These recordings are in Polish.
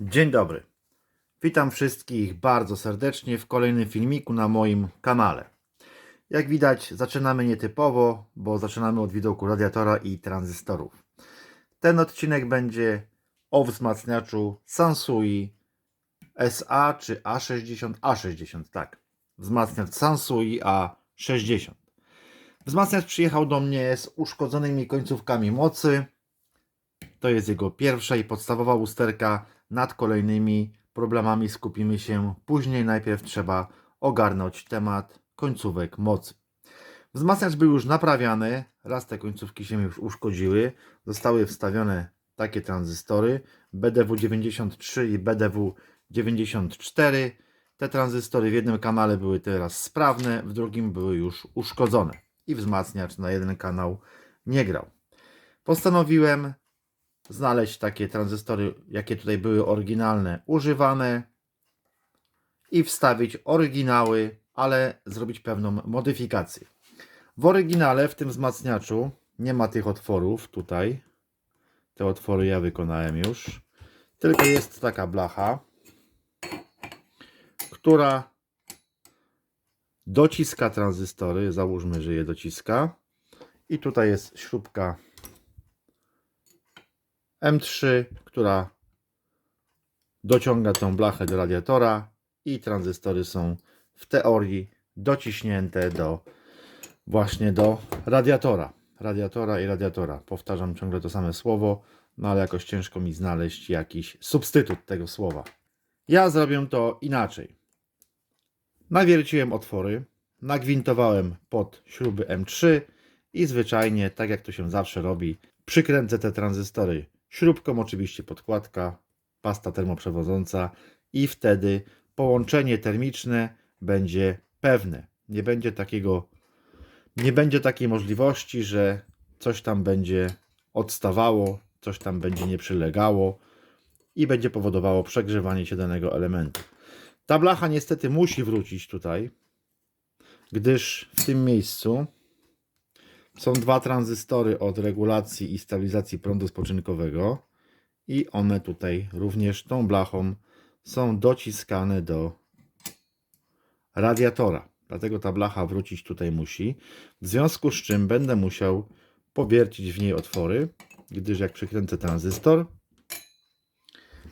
Dzień dobry. Witam wszystkich bardzo serdecznie w kolejnym filmiku na moim kanale. Jak widać, zaczynamy nietypowo, bo zaczynamy od widoku radiatora i tranzystorów. Ten odcinek będzie o wzmacniaczu Sansui SA czy A60, A60, tak. Wzmacniacz Sansui A60. Wzmacniacz przyjechał do mnie z uszkodzonymi końcówkami mocy. To jest jego pierwsza i podstawowa usterka. Nad kolejnymi problemami skupimy się później. Najpierw trzeba ogarnąć temat końcówek mocy. Wzmacniacz był już naprawiany. Raz te końcówki się już uszkodziły. Zostały wstawione takie tranzystory BDW93 i BDW94. Te tranzystory w jednym kanale były teraz sprawne, w drugim były już uszkodzone i wzmacniacz na jeden kanał nie grał. Postanowiłem znaleźć takie tranzystory, jakie tutaj były oryginalne, używane i wstawić oryginały, ale zrobić pewną modyfikację. W oryginale, w tym wzmacniaczu, nie ma tych otworów tutaj. Te otwory ja wykonałem już. Tylko jest taka blacha, która dociska tranzystory. Załóżmy, że je dociska. I tutaj jest śrubka M3, która dociąga tą blachę do radiatora i tranzystory są w teorii dociśnięte do właśnie do radiatora. Radiatora i radiatora. Powtarzam ciągle to same słowo, no ale jakoś ciężko mi znaleźć jakiś substytut tego słowa. Ja zrobię to inaczej. Nawierciłem otwory, nagwintowałem pod śruby M3 i zwyczajnie, tak jak to się zawsze robi, przykręcę te tranzystory śrubką, oczywiście podkładka, pasta termoprzewodząca i wtedy połączenie termiczne będzie pewne. Nie będzie takiego, nie będzie takiej możliwości, że coś tam będzie odstawało, coś tam będzie nie przylegało i będzie powodowało przegrzewanie się danego elementu. Ta blacha niestety musi wrócić tutaj, gdyż w tym miejscu są dwa tranzystory od regulacji i stabilizacji prądu spoczynkowego i one tutaj również tą blachą są dociskane do radiatora. Dlatego ta blacha wrócić tutaj musi. W związku z czym będę musiał powiercić w niej otwory, gdyż jak przykręcę tranzystor,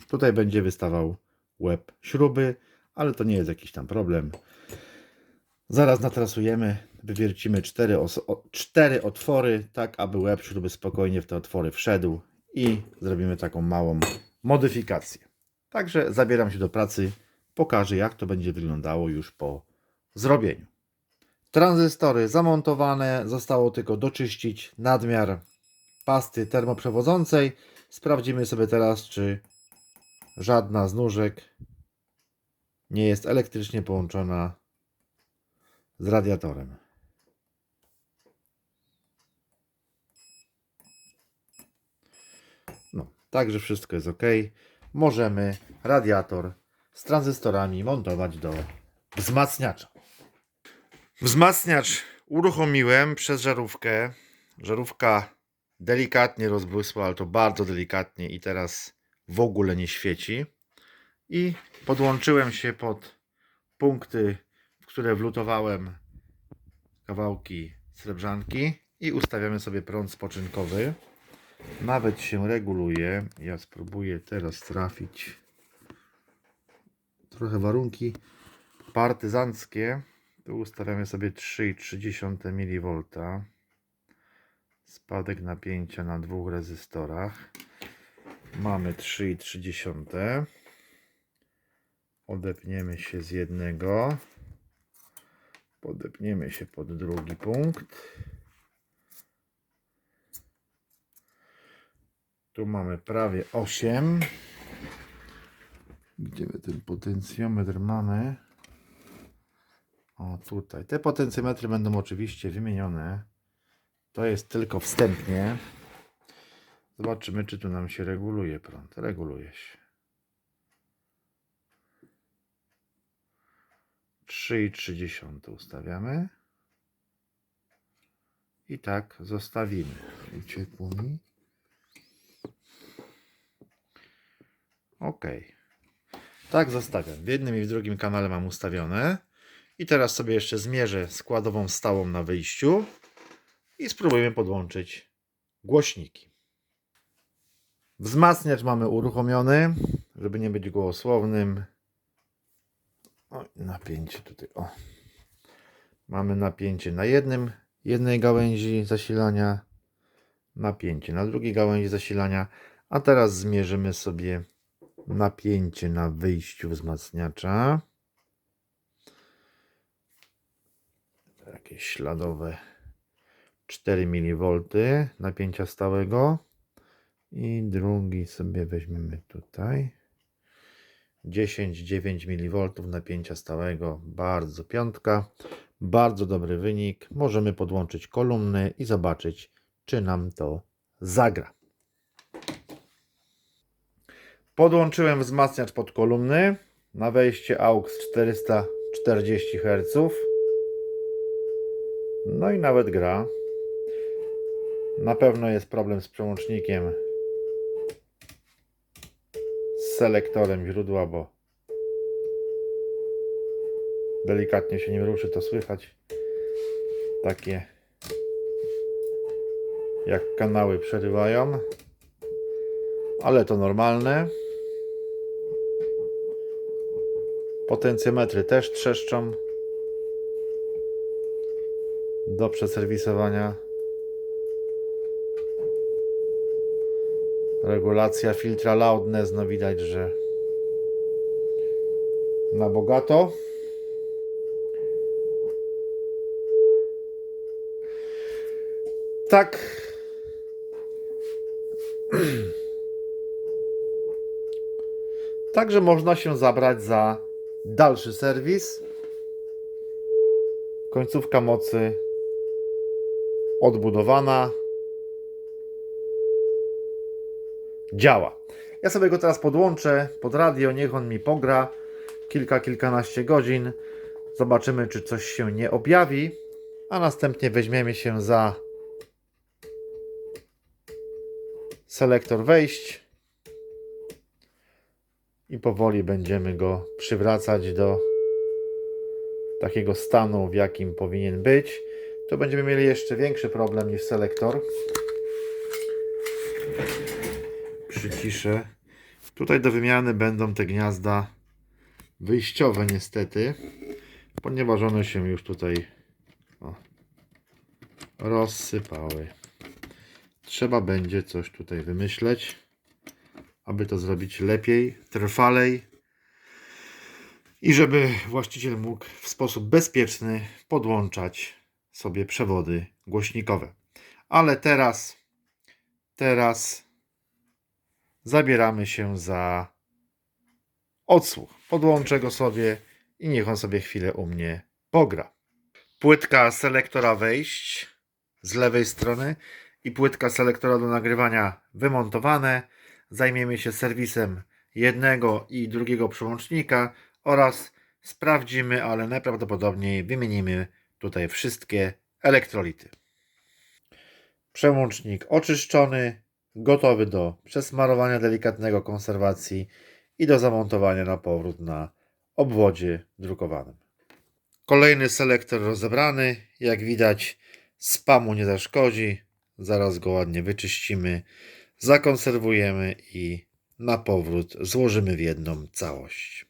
tutaj będzie wystawał łeb śruby, ale to nie jest jakiś tam problem. Zaraz natrasujemy, wywiercimy cztery, cztery otwory, tak aby łeb śruby spokojnie w te otwory wszedł i zrobimy taką małą modyfikację. Także zabieram się do pracy, pokażę jak to będzie wyglądało już po zrobieniu. Tranzystory zamontowane, zostało tylko doczyścić nadmiar pasty termoprzewodzącej. Sprawdzimy sobie teraz, czy żadna z nóżek nie jest elektrycznie połączona z radiatorem. No, także wszystko jest ok. Możemy radiator z tranzystorami montować do wzmacniacza. Wzmacniacz uruchomiłem przez żarówkę. Żarówka delikatnie rozbłysła, ale to bardzo delikatnie i teraz w ogóle nie świeci. I podłączyłem się pod punkty w które wlutowałem kawałki srebrzanki i ustawiamy sobie prąd spoczynkowy. Nawet się reguluje. Ja spróbuję teraz trafić trochę warunki partyzanckie. Tu ustawiamy sobie 3,3 mV. Spadek napięcia na dwóch rezystorach. Mamy 3,3. Odepniemy się z jednego. Podepniemy się pod drugi punkt. Tu mamy prawie 8. Gdzie my ten potencjometr mamy? O, tutaj. Te potencjometry będą oczywiście wymienione. To jest tylko wstępnie. Zobaczymy, czy tu nam się reguluje prąd. Reguluje się. 3,3 ustawiamy. I tak zostawimy. Uciekło mi. Ok. Tak zostawiam. W jednym i w drugim kanale mam ustawione. I teraz sobie jeszcze zmierzę składową stałą na wyjściu i spróbujemy podłączyć głośniki. Wzmacniacz mamy uruchomiony, żeby nie być gołosłownym. O, napięcie tutaj. O. Mamy napięcie na jednym, jednej gałęzi zasilania, napięcie na drugiej gałęzi zasilania, a teraz zmierzymy sobie napięcie na wyjściu wzmacniacza. Jakieś śladowe 4 mV napięcia stałego. I drugi sobie weźmiemy tutaj. 10-9 mV napięcia stałego. Bardzo piątka. Bardzo dobry wynik. Możemy podłączyć kolumny i zobaczyć, czy nam to zagra. Podłączyłem wzmacniacz pod kolumny na wejście AUX 440 Hz. No i nawet gra. Na pewno jest problem z przełącznikiem z selektorem źródła, bo delikatnie się nim ruszy, to słychać takie jak kanały przerywają, ale to normalne. Potencjometry też trzeszczą do przeserwisowania. Regulacja filtra loudness, no widać, że na bogato. Tak. Także można się zabrać za dalszy serwis. Końcówka mocy odbudowana. Działa. Ja sobie go teraz podłączę pod radio, niech on mi pogra kilka, kilkanaście godzin. Zobaczymy, czy coś się nie objawi, a następnie weźmiemy się za selektor wejść i powoli będziemy go przywracać do takiego stanu, w jakim powinien być. To będziemy mieli jeszcze większy problem niż selektor. Przyciszę. Tutaj do wymiany będą te gniazda wyjściowe niestety, ponieważ one się już tutaj o, rozsypały. Trzeba będzie coś tutaj wymyśleć, aby to zrobić lepiej, trwalej i żeby właściciel mógł w sposób bezpieczny podłączać sobie przewody głośnikowe. Ale teraz, teraz zabieramy się za odsłuch. Podłączę go sobie i niech on sobie chwilę u mnie pogra. Płytka selektora wejść z lewej strony i płytka selektora do nagrywania wymontowane. Zajmiemy się serwisem jednego i drugiego przełącznika oraz sprawdzimy, ale najprawdopodobniej wymienimy tutaj wszystkie elektrolity. Przełącznik oczyszczony, gotowy do przesmarowania delikatnego konserwacji i do zamontowania na powrót na obwodzie drukowanym. Kolejny selektor rozebrany. Jak widać, spamu nie zaszkodzi. Zaraz go ładnie wyczyścimy, zakonserwujemy i na powrót złożymy w jedną całość.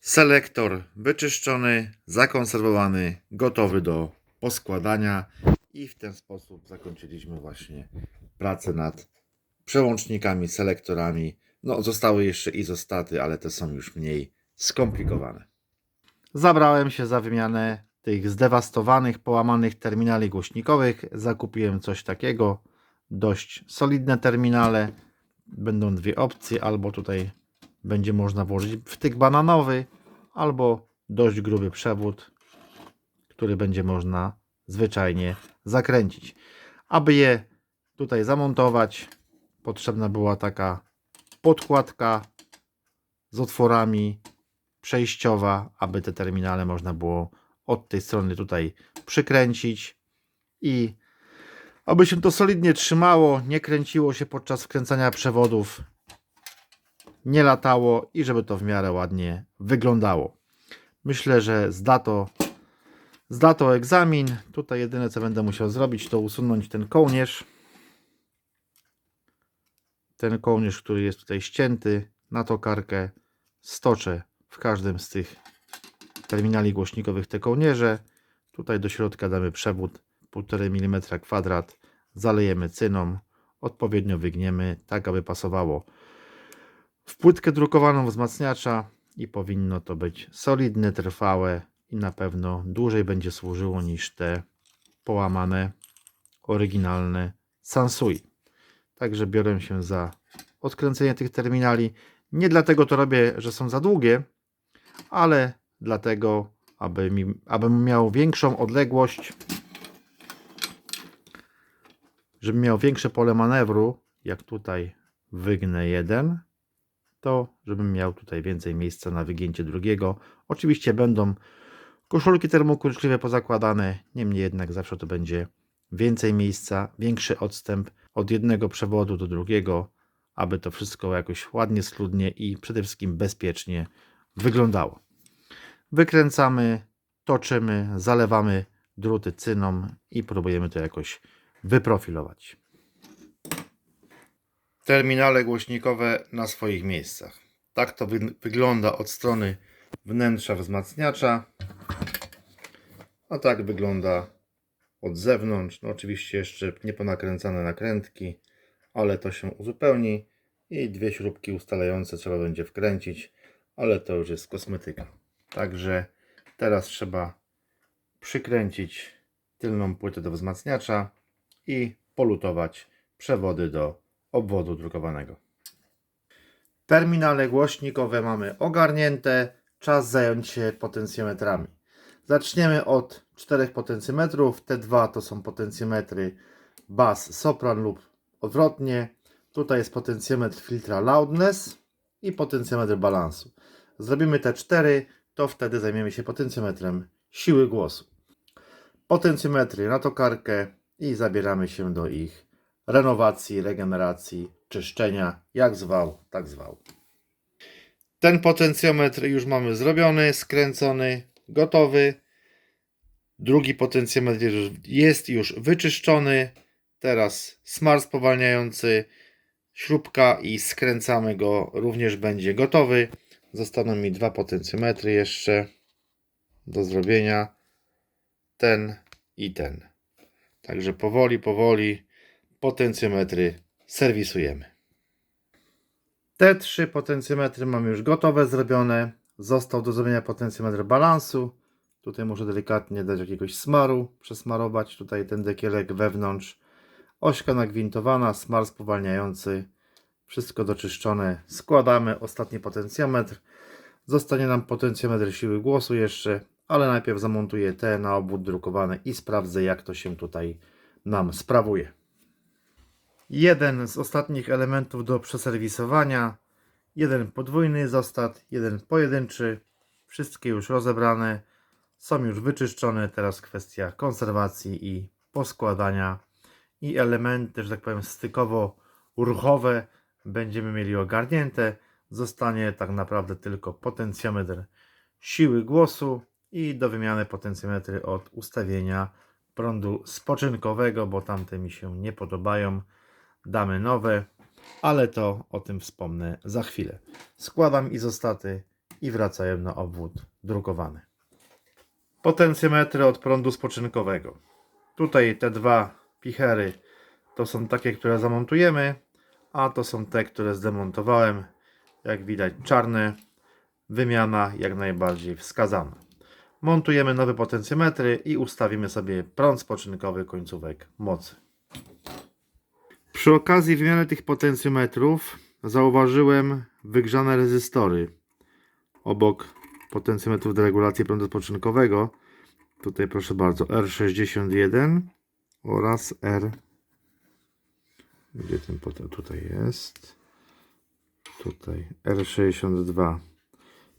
Selektor wyczyszczony, zakonserwowany, gotowy do poskładania i w ten sposób zakończyliśmy właśnie pracę nad przełącznikami, selektorami. No, zostały jeszcze izostaty, ale te są już mniej skomplikowane. Zabrałem się za wymianę tych zdewastowanych, połamanych terminali głośnikowych. Zakupiłem coś takiego, dość solidne terminale. Będą dwie opcje, albo tutaj będzie można włożyć wtyk bananowy, albo dość gruby przewód, który będzie można zwyczajnie zakręcić. Aby je tutaj zamontować, potrzebna była taka podkładka z otworami przejściowa, aby te terminale można było od tej strony tutaj przykręcić i aby się to solidnie trzymało, nie kręciło się podczas wkręcania przewodów. nie latało i żeby to w miarę ładnie wyglądało. Myślę, że zda to, zda to egzamin. Tutaj jedyne co będę musiał zrobić to usunąć ten kołnierz. Ten kołnierz, który jest tutaj ścięty na tokarkę, stoczę w każdym z tych terminali głośnikowych te kołnierze. Tutaj do środka damy przewód 1,5 mm kwadrat, zalejemy cyną, odpowiednio wygniemy, tak aby pasowało w płytkę drukowaną wzmacniacza i powinno to być solidne, trwałe i na pewno dłużej będzie służyło niż te połamane, oryginalne Sansui. Także biorę się za odkręcenie tych terminali. Nie dlatego to robię, że są za długie, ale dlatego, aby mi, abym miał większą odległość, żebym miał większe pole manewru, jak tutaj wygnę jeden, to żebym miał tutaj więcej miejsca na wygięcie drugiego. Oczywiście będą koszulki termokurczliwe pozakładane, niemniej jednak zawsze to będzie więcej miejsca, większy odstęp od jednego przewodu do drugiego, aby to wszystko jakoś ładnie, schludnie i przede wszystkim bezpiecznie wyglądało. Wykręcamy, toczymy, zalewamy druty cyną i próbujemy to jakoś wyprofilować. Terminale głośnikowe na swoich miejscach. Tak to wy- wygląda od strony wnętrza wzmacniacza. A tak wygląda od zewnątrz. No oczywiście jeszcze nie ponakręcane nakrętki, ale to się uzupełni i dwie śrubki ustalające trzeba będzie wkręcić, ale to już jest kosmetyka. Także teraz trzeba przykręcić tylną płytę do wzmacniacza i polutować przewody do obwodu drukowanego. Terminale głośnikowe mamy ogarnięte. Czas zająć się potencjometrami. Zaczniemy od czterech potencjometrów. Te dwa to są potencjometry bas, sopran lub odwrotnie. Tutaj jest potencjometr filtra loudness i potencjometr balansu. Zrobimy te cztery, to wtedy zajmiemy się potencjometrem siły głosu. Potencjometry na tokarkę i zabieramy się do ich renowacji, regeneracji, czyszczenia, jak zwał, tak zwał. Ten potencjometr już mamy zrobiony, skręcony, gotowy. Drugi potencjometr jest już wyczyszczony. Teraz smar spowalniający, śrubka i skręcamy go, również będzie gotowy. Zostaną mi dwa potencjometry jeszcze do zrobienia. Ten i ten. Także powoli, powoli potencjometry serwisujemy. Te trzy potencjometry mamy już gotowe, zrobione. Został do zrobienia potencjometr balansu. Tutaj muszę delikatnie dać jakiegoś smaru, przesmarować tutaj ten dekielek wewnątrz. Ośka nagwintowana, smar spowalniający. Wszystko doczyszczone. Składamy ostatni potencjometr. Zostanie nam potencjometr siły głosu jeszcze, ale najpierw zamontuję te na obwód drukowany i sprawdzę jak to się tutaj nam sprawuje. Jeden z ostatnich elementów do przeserwisowania. Jeden podwójny zostad, jeden pojedynczy. Wszystkie już rozebrane. Są już wyczyszczone. Teraz kwestia konserwacji i poskładania. I elementy, że tak powiem, stykowo-ruchowe będziemy mieli ogarnięte. Zostanie tak naprawdę tylko potencjometr siły głosu i do wymiany potencjometry od ustawienia prądu spoczynkowego, bo tamte mi się nie podobają. Damy nowe, ale to o tym wspomnę za chwilę. Składam izostaty i wracają na obwód drukowany. Potencjometry od prądu spoczynkowego. Tutaj te dwa pichery to są takie, które zamontujemy, a to są te, które zdemontowałem. Jak widać czarne, wymiana jak najbardziej wskazana. Montujemy nowe potencjometry i ustawimy sobie prąd spoczynkowy końcówek mocy. Przy okazji wymiany tych potencjometrów zauważyłem wygrzane rezystory obok potencjometrów do regulacji prądu spoczynkowego. Tutaj proszę bardzo R61 oraz R. Gdzie ten potem tutaj jest? Tutaj R62.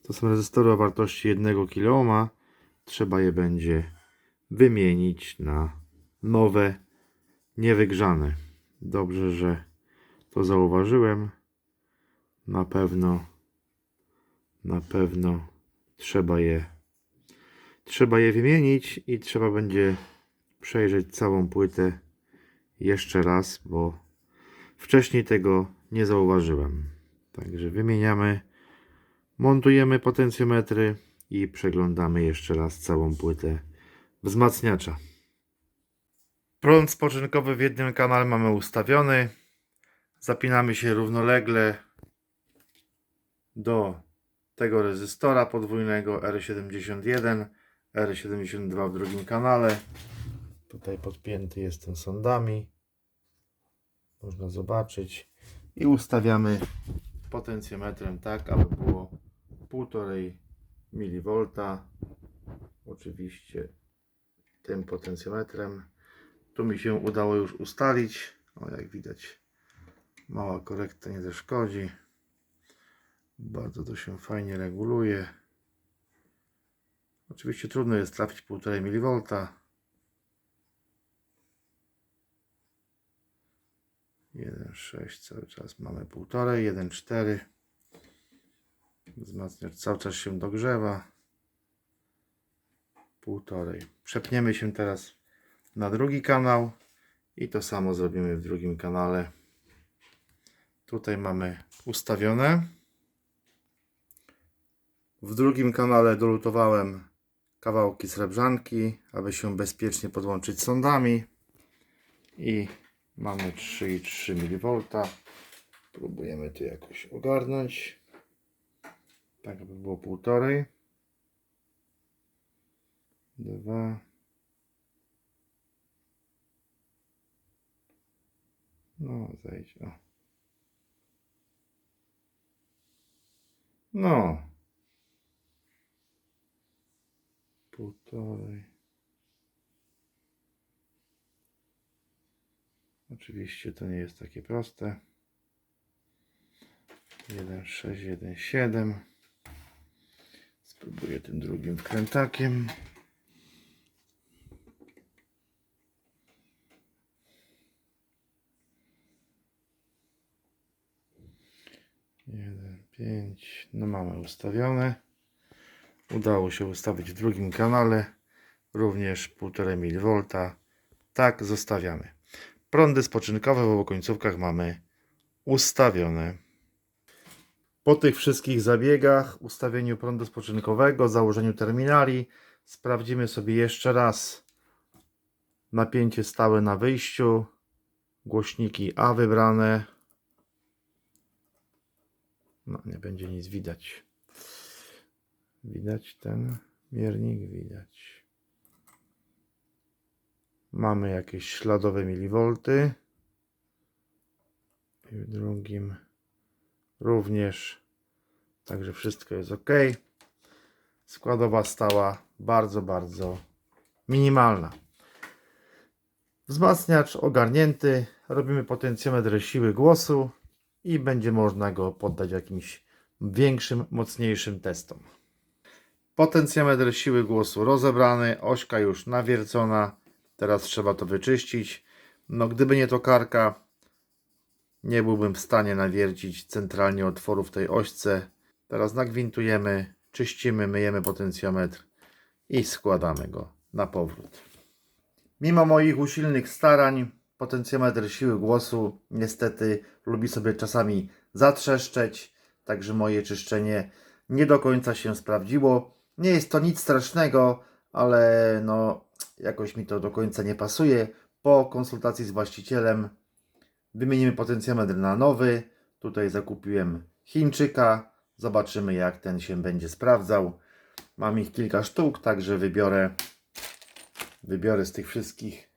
To są rezystory o wartości 1 kΩ. Trzeba je będzie wymienić na nowe, niewygrzane. Dobrze, że to zauważyłem. na pewno, na pewno trzeba je, trzeba je wymienić i trzeba będzie przejrzeć całą płytę jeszcze raz, bo wcześniej tego nie zauważyłem. Także wymieniamy, montujemy potencjometry i przeglądamy jeszcze raz całą płytę wzmacniacza. Prąd spoczynkowy w jednym kanale mamy ustawiony. Zapinamy się równolegle do tego rezystora podwójnego R71, R72 w drugim kanale. Tutaj podpięty jestem sondami. Można zobaczyć. I ustawiamy potencjometrem tak, aby było 1,5 mV. Oczywiście tym potencjometrem. Tu mi się udało już ustalić. O, jak widać, mała korekta nie zaszkodzi. Bardzo to się fajnie reguluje. Oczywiście trudno jest trafić 1,5 mV. 1,6 cały czas mamy 1,5, 1,4. Wzmacniacz cały czas się dogrzewa. 1,5. Przepniemy się teraz na drugi kanał i to samo zrobimy w drugim kanale. Tutaj mamy ustawione. W drugim kanale dolutowałem kawałki srebrzanki, aby się bezpiecznie podłączyć sondami. I mamy 3,3 mV. Próbujemy to jakoś ogarnąć. Tak, aby było półtorej. Dwa. No, zejdź. O. No. Półtorej. Oczywiście to nie jest takie proste. 1,6, 1,7. Spróbuję tym drugim wkrętakiem. Jeden, pięć. No mamy ustawione. Udało się ustawić w drugim kanale. Również 1,5 mV. Tak, zostawiamy. Prądy spoczynkowe w obu końcówkach mamy ustawione. Po tych wszystkich zabiegach, ustawieniu prądu spoczynkowego, założeniu terminali, sprawdzimy sobie jeszcze raz napięcie stałe na wyjściu, głośniki A wybrane. No, nie będzie nic widać. Widać ten miernik? Widać. Mamy jakieś śladowe miliwolty. I w drugim również. Także wszystko jest ok. Składowa stała bardzo, bardzo minimalna. Wzmacniacz ogarnięty. Robimy potencjometr siły głosu i będzie można go poddać jakimś większym, mocniejszym testom. Potencjometr siły głosu rozebrany, ośka już nawiercona. Teraz trzeba to wyczyścić. No, gdyby nie to karka, nie byłbym w stanie nawiercić centralnie otworu w tej ośce. Teraz nagwintujemy, czyścimy, myjemy potencjometr i składamy go na powrót. Mimo moich usilnych starań, potencjometr siły głosu niestety lubi sobie czasami zatrzeszczeć, także moje czyszczenie nie do końca się sprawdziło. Nie jest to nic strasznego, ale no jakoś mi to do końca nie pasuje. Po konsultacji z właścicielem wymienimy potencjometr na nowy. Tutaj zakupiłem Chińczyka. Zobaczymy jak ten się będzie sprawdzał. Mam ich kilka sztuk, także wybiorę wybiorę z tych wszystkich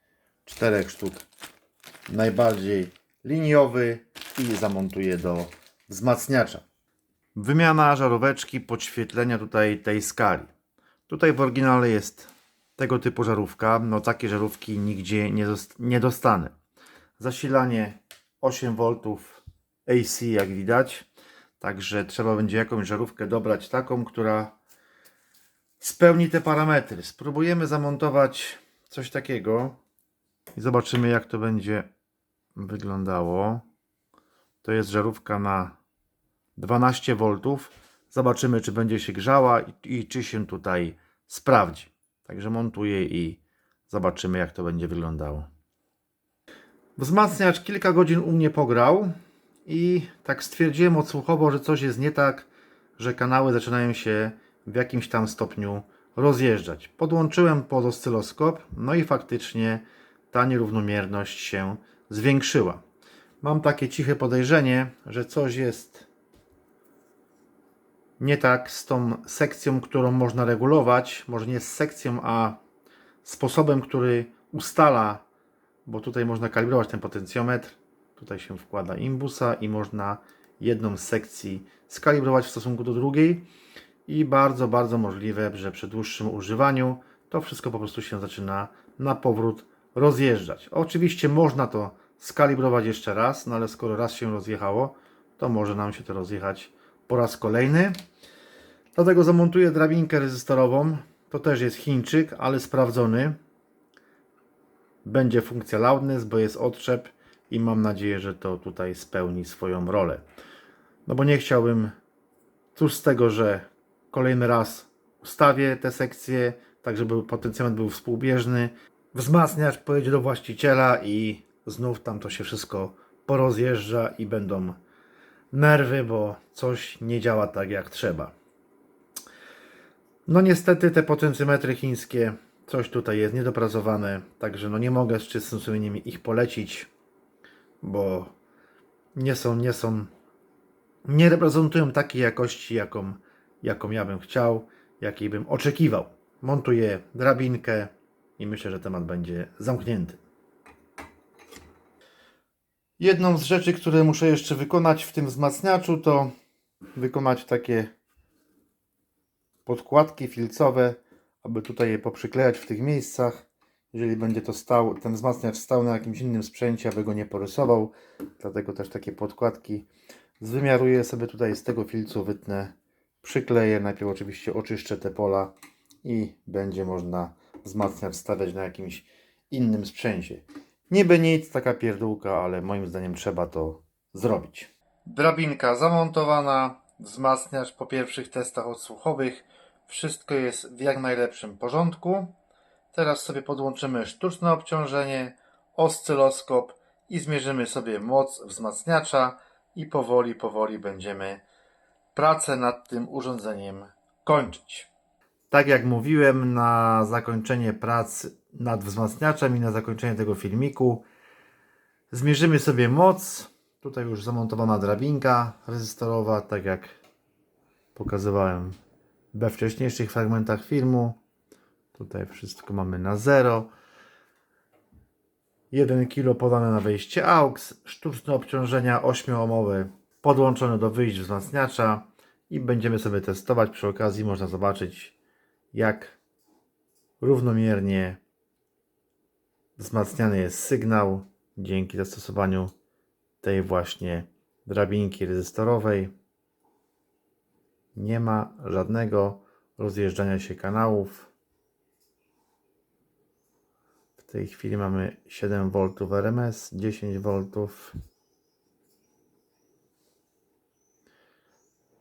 czterech sztuk najbardziej liniowy i zamontuję do wzmacniacza. Wymiana żaróweczki podświetlenia tutaj tej skali. Tutaj w oryginale jest tego typu żarówka. No takie żarówki nigdzie nie, nie dostanę. Zasilanie 8V AC jak widać. Także trzeba będzie jakąś żarówkę dobrać taką, która spełni te parametry. Spróbujemy zamontować coś takiego i zobaczymy jak to będzie wyglądało. To jest żarówka na 12 V. Zobaczymy, czy będzie się grzała i, i czy się tutaj sprawdzi. Także montuję i zobaczymy, jak to będzie wyglądało. Wzmacniacz kilka godzin u mnie pograł i tak stwierdziłem odsłuchowo, że coś jest nie tak, że kanały zaczynają się w jakimś tam stopniu rozjeżdżać. Podłączyłem pod oscyloskop, no i faktycznie ta nierównomierność się zwiększyła. Mam takie ciche podejrzenie, że coś jest nie tak z tą sekcją, którą można regulować. Może nie z sekcją, a sposobem, który ustala, bo tutaj można kalibrować ten potencjometr. Tutaj się wkłada imbusa i można jedną z sekcji skalibrować w stosunku do drugiej. I bardzo, bardzo możliwe, że przy dłuższym używaniu to wszystko po prostu się zaczyna na powrót rozjeżdżać. Oczywiście można to skalibrować jeszcze raz, no ale skoro raz się rozjechało, to może nam się to rozjechać po raz kolejny. Dlatego zamontuję drabinkę rezystorową. To też jest Chińczyk, ale sprawdzony. Będzie funkcja loudness, bo jest odczep i mam nadzieję, że to tutaj spełni swoją rolę. No bo nie chciałbym, cóż z tego, że kolejny raz ustawię te sekcje, tak żeby potencjometr był współbieżny. Wzmacniacz pojedzie do właściciela i znów tam to się wszystko porozjeżdża i będą nerwy, bo coś nie działa tak jak trzeba. No niestety te potencjometry chińskie, coś tutaj jest niedopracowane, także no nie mogę z czystym sumieniem ich polecić, bo nie są, nie są, nie reprezentują takiej jakości, jaką, jaką ja bym chciał, jakiej bym oczekiwał. Montuję drabinkę i myślę, że temat będzie zamknięty. Jedną z rzeczy, które muszę jeszcze wykonać w tym wzmacniaczu, to wykonać takie podkładki filcowe, aby tutaj je poprzyklejać w tych miejscach. Jeżeli będzie to stał, ten wzmacniacz stał na jakimś innym sprzęcie, aby go nie porysował, dlatego też takie podkładki zwymiaruję sobie tutaj z tego filcu, wytnę, przykleję, najpierw oczywiście oczyszczę te pola i będzie można wzmacniacz stawiać na jakimś innym sprzęcie. Niby nic, taka pierdółka, ale moim zdaniem trzeba to zrobić. Drabinka zamontowana, wzmacniacz po pierwszych testach odsłuchowych. Wszystko jest w jak najlepszym porządku. Teraz sobie podłączymy sztuczne obciążenie, oscyloskop i zmierzymy sobie moc wzmacniacza i powoli, powoli będziemy pracę nad tym urządzeniem kończyć. Tak jak mówiłem, na zakończenie prac nad wzmacniaczem i na zakończenie tego filmiku zmierzymy sobie moc. Tutaj już zamontowana drabinka rezystorowa, tak jak pokazywałem we wcześniejszych fragmentach filmu. Tutaj wszystko mamy na zero. 1 kg podane na wejście AUX, sztuczne obciążenia 8-omowe podłączone do wyjść wzmacniacza i będziemy sobie testować. Przy okazji można zobaczyć jak równomiernie wzmacniany jest sygnał dzięki zastosowaniu tej właśnie drabinki rezystorowej. Nie ma żadnego rozjeżdżania się kanałów. W tej chwili mamy 7 V RMS, 10 V,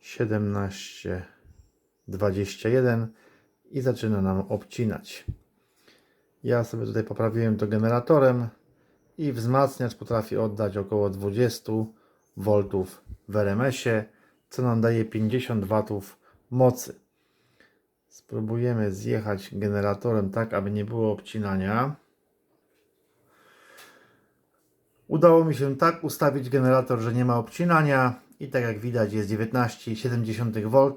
17, 21 i zaczyna nam obcinać. Ja sobie tutaj poprawiłem to generatorem i wzmacniacz potrafi oddać około 20 V w RMS-ie, co nam daje 50 W mocy. Spróbujemy zjechać generatorem tak, aby nie było obcinania. Udało mi się tak ustawić generator, że nie ma obcinania i tak jak widać jest 19,7 V,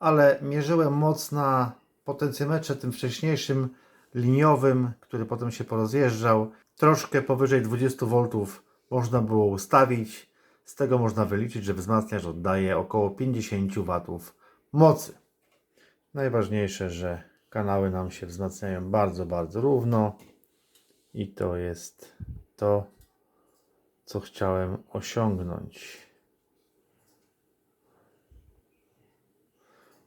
ale mierzyłem moc na potencjometrze tym wcześniejszym liniowym, który potem się porozjeżdżał, troszkę powyżej 20 V można było ustawić. Z tego można wyliczyć, że wzmacniacz oddaje około 50 W mocy. Najważniejsze, że kanały nam się wzmacniają bardzo, bardzo równo i to jest to, co chciałem osiągnąć.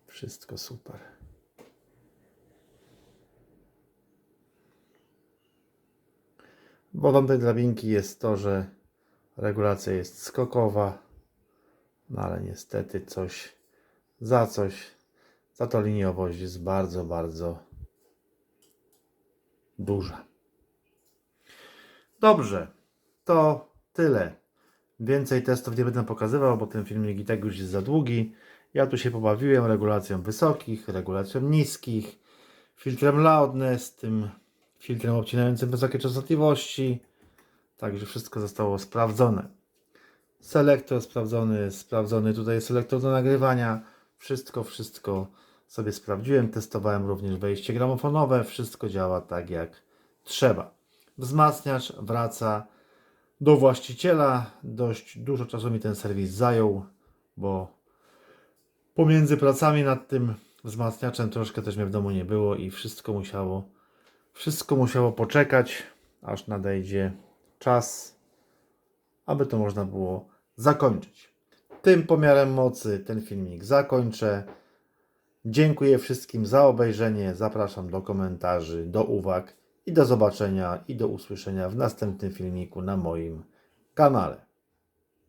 Wszystko super. Wodą tej drabinki jest to, że regulacja jest skokowa. No ale niestety coś za coś, za to liniowość jest bardzo, bardzo duża. Dobrze, to tyle. Więcej testów nie będę pokazywał, bo ten filmik i tak już jest za długi. Ja tu się pobawiłem regulacją wysokich, regulacją niskich, filtrem loudness, tym filtrem obcinającym wysokie częstotliwości. Także wszystko zostało sprawdzone. Selektor sprawdzony, sprawdzony tutaj selektor do nagrywania. Wszystko, wszystko sobie sprawdziłem. Testowałem również wejście gramofonowe. Wszystko działa tak jak trzeba. Wzmacniacz wraca do właściciela. Dość dużo czasu mi ten serwis zajął, bo pomiędzy pracami nad tym wzmacniaczem troszkę też mnie w domu nie było i wszystko musiało, wszystko musiało poczekać, aż nadejdzie czas, aby to można było zakończyć. Tym pomiarem mocy ten filmik zakończę. Dziękuję wszystkim za obejrzenie. Zapraszam do komentarzy, do uwag i do zobaczenia i do usłyszenia w następnym filmiku na moim kanale.